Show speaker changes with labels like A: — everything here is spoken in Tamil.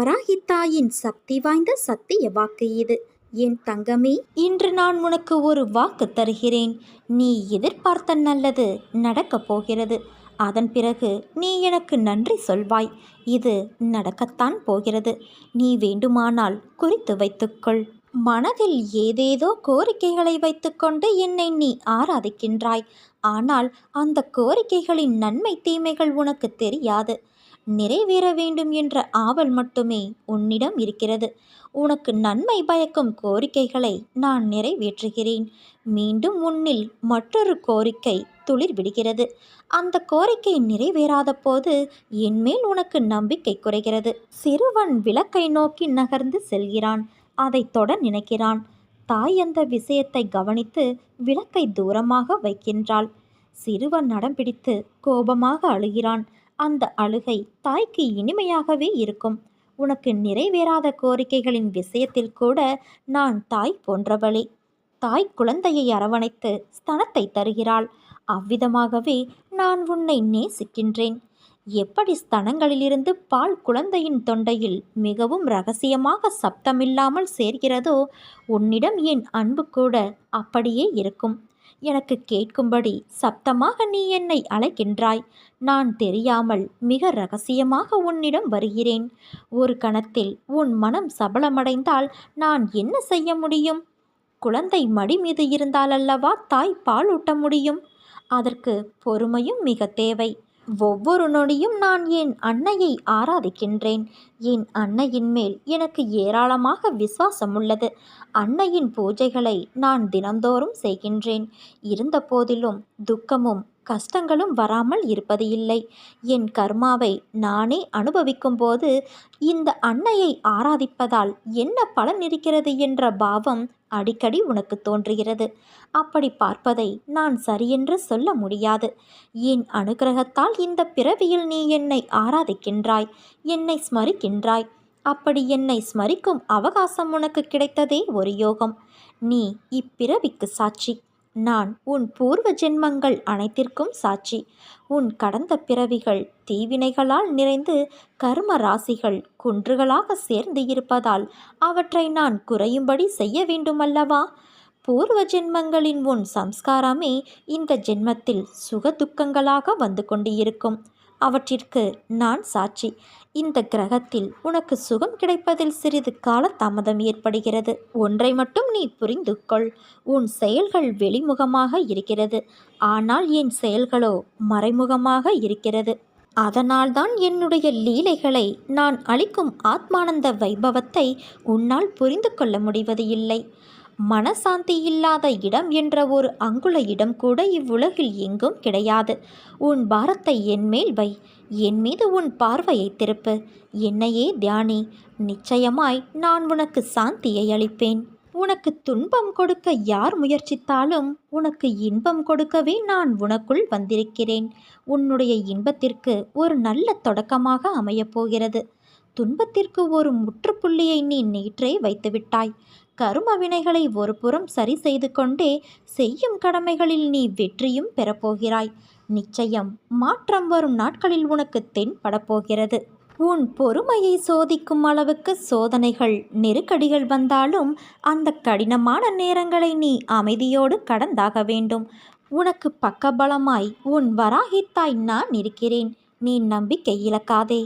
A: வராகித்தாயின் சக்தி வாய்ந்த சத்திய வாக்கு இது. என் தங்கமே இன்று நான் உனக்கு ஒரு வாக்கு தருகிறேன். நீ எதிர்பார்த்த நல்லது நடக்கப் போகிறது. அதன் பிறகு நீ எனக்கு நன்றி சொல்வாய். இது நடக்கத்தான் போகிறது. நீ வேண்டுமானால் குறித்து வைத்துக்கொள். மனதில் ஏதேதோ கோரிக்கைகளை வைத்துக்கொண்டு என்னை நீ ஆராதிக்கின்றாய். ஆனால் அந்த கோரிக்கைகளின் நன்மை தீமைகள் உனக்கு தெரியாது. நிறைவேற வேண்டும் என்ற ஆவல் மட்டுமே உன்னிடம் இருக்கிறது. உனக்கு நன்மை பயக்கும் கோரிக்கைகளை நான் நிறைவேற்றுகிறேன். மீண்டும் உன்னில் மற்றொரு கோரிக்கை துளிர் விடுகிறது அந்த கோரிக்கை நிறைவேறாத போது என்மேல் உனக்கு நம்பிக்கை குறைகிறது. சிறுவன் விளக்கை நோக்கி நகர்ந்து செல்கிறான். அதை தொட நினைக்கிறான். தாய் அந்த விஷயத்தை கவனித்து விளக்கை தூரமாக வைக்கின்றாள். சிறுவன் நடம் பிடித்து கோபமாக அழுகிறான். அந்த அழுகை தாய்க்கு இனிமையாகவே இருக்கும். உனக்கு நிறைவேறாத கோரிக்கைகளின் விஷயத்தில் கூட நான் தாய் போன்றவளே. தாய் குழந்தையை அரவணைத்து ஸ்தனத்தை தருகிறாள். அவ்விதமாகவே நான் உன்னை நேசிக்கின்றேன். எப்படி ஸ்தனங்களிலிருந்து பால் குழந்தையின் தொண்டையில் மிகவும் ரகசியமாக சப்தமில்லாமல் சேர்கிறதோ உன்னிடம் என் அன்பு கூட அப்படியே இருக்கும். எனக்கு கேட்கும்படி சப்தமாக நீ என்னை அழைக்கின்றாய். நான் தெரியாமல் மிக ரகசியமாக உன்னிடம் வருகிறேன். ஒரு கணத்தில் உன் மனம் சபலமடைந்தால் நான் என்ன செய்ய முடியும்? குழந்தை மடி மீது இருந்தாலல்லவா தாய் பால் ஊட்ட முடியும்? அதற்கு பொறுமையும் மிக தேவை. ஒவ்வொரு நொடியும் நான் என் அன்னையை ஆராதிக்கின்றேன். என் அன்னையின் மேல் எனக்கு ஏராளமாக விசுவாசம் உள்ளது அன்னையின் பூஜைகளை நான் தினந்தோறும் செய்கின்றேன். இருந்த போதிலும் துக்கமும் கஷ்டங்களும் வராமல் இருப்பது இல்லை. என் கர்மாவை நானே அனுபவிக்கும் போது இந்த அன்னையை ஆராதிப்பதால் என்ன பலன் இருக்கிறது என்ற பாவம் அடிக்கடி உனக்கு தோன்றுகிறது. அப்படி பார்ப்பதை நான் சரியென்று சொல்ல முடியாது. என் அனுகிரகத்தால் இந்த பிறவியில் நீ என்னை ஆராதிக்கின்றாய் என்னை ஸ்மரிக்கின்றாய். அப்படி என்னை ஸ்மரிக்கும் அவகாசம் உனக்கு கிடைத்ததே ஒரு யோகம். நீ இப்பிறவிக்கு சாட்சி. நான் உன் பூர்வ ஜென்மங்கள் அனைத்திற்கும் சாட்சி. உன் கடந்த பிறவிகள் தீவினைகளால் நிறைந்து கர்ம ராசிகள் குன்றுகளாக சேர்ந்து இருப்பதால் அவற்றை நான் குறையும்படி செய்ய வேண்டுமல்லவா? பூர்வ ஜென்மங்களின் உன் சம்ஸ்காரமே இந்த ஜென்மத்தில் சுக துக்கங்களாக வந்து கொண்டு இருக்கும் அவற்றிற்கு நான் சாட்சி. இந்த கிரகத்தில் உனக்கு சுகம் கிடைப்பதில் சிறிது கால தாமதம் ஏற்படுகிறது. ஒன்றை மட்டும் நீ புரிந்து கொள். உன் செயல்கள் வெளிமுகமாக இருக்கிறது. ஆனால் என் செயல்களோ மறைமுகமாக இருக்கிறது. அதனால்தான் என்னுடைய லீலைகளை நான் அளிக்கும் ஆத்மானந்த வைபவத்தை உன்னால் புரிந்து கொள்ள முடிவது இல்லை. மனசாந்தி இல்லாத இடம் என்ற ஒரு அங்குல இடம் கூட இவ்வுலகில் எங்கும் கிடையாது. உன் பாரத்தை என்மேல் வை. என் மீது உன் பார்வையை திருப்பு. என்னையே தியானி. நிச்சயமாய் நான் உனக்கு சாந்தியை அளிப்பேன். உனக்கு துன்பம் கொடுக்க யார் முயற்சித்தாலும் உனக்கு இன்பம் கொடுக்கவே நான் உனக்குள் வந்திருக்கிறேன். உன்னுடைய இன்பத்திற்கு ஒரு நல்ல தொடக்கமாக அமையப் போகிறது. துன்பத்திற்கு ஒரு முற்றுப்புள்ளியை நீ நேற்றே வைத்துவிட்டாய். கரும வினைகளை ஒரு புறம் சரி செய்து கொண்டே செய்யும் கடமைகளில் நீ வெற்றியும் பெறப்போகிறாய். நிச்சயம் மாற்றம் வரும் நாட்களில் உனக்கு தென்படப்போகிறது உன் பொறுமையை சோதிக்கும் அளவுக்கு சோதனைகள் நெருக்கடிகள் வந்தாலும் அந்த கடினமான நேரங்களை நீ அமைதியோடு கடந்தாக வேண்டும். உனக்கு பக்கபலமாய் உன் வராகித்தாய் நான் இருக்கிறேன். நீ நம்பிக்கை இழக்காதே.